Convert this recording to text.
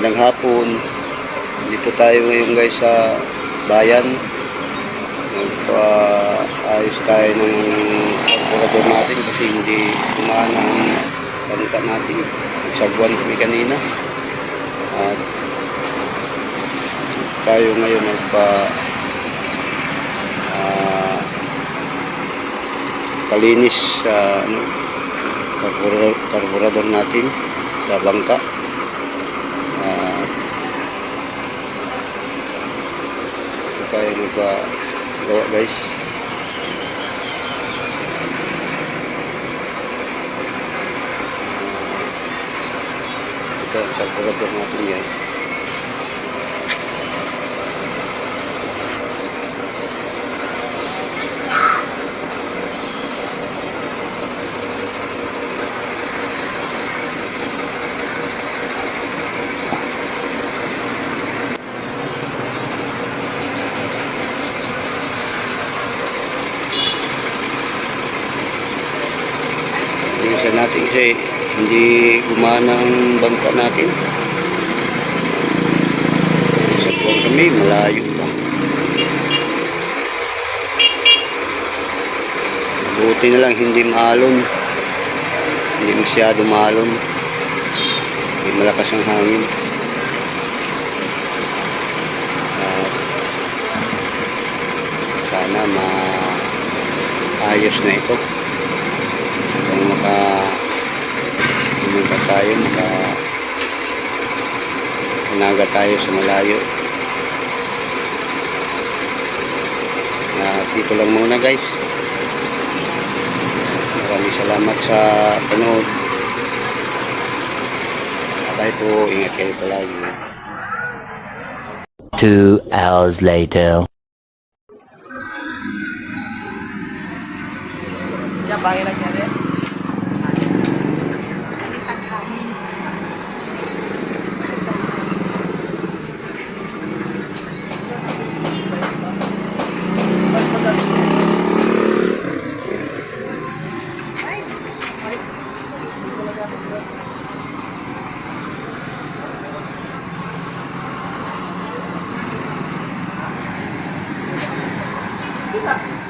hapon. Dito tayo ngayon guys sa bayan. Nagpa-ayos tayo ng kalkulador natin kasi hindi kumana ang bangka natin. Nagsagwan kami kanina. At tayo ngayon nagpa ah, palinis sa ano, karburador natin sa bangka. Ito tayo nagpagawa guys. Ah, ito ang karburador natin guys. Bilisan natin kasi hindi gumana ang bangka natin. Sa buwan kami, malayo pa. Buti na lang hindi maalon. Hindi masyado maalon. Hindi malakas ang hangin. At sana maayos na ito kung maka pumunta tayo maka unaga tayo sa malayo. Na dito lang muna guys. Maraming salamat sa panood. Bye po. Ingat kayo palagi. Two hours later. Yan, pangin lang yan. Kita.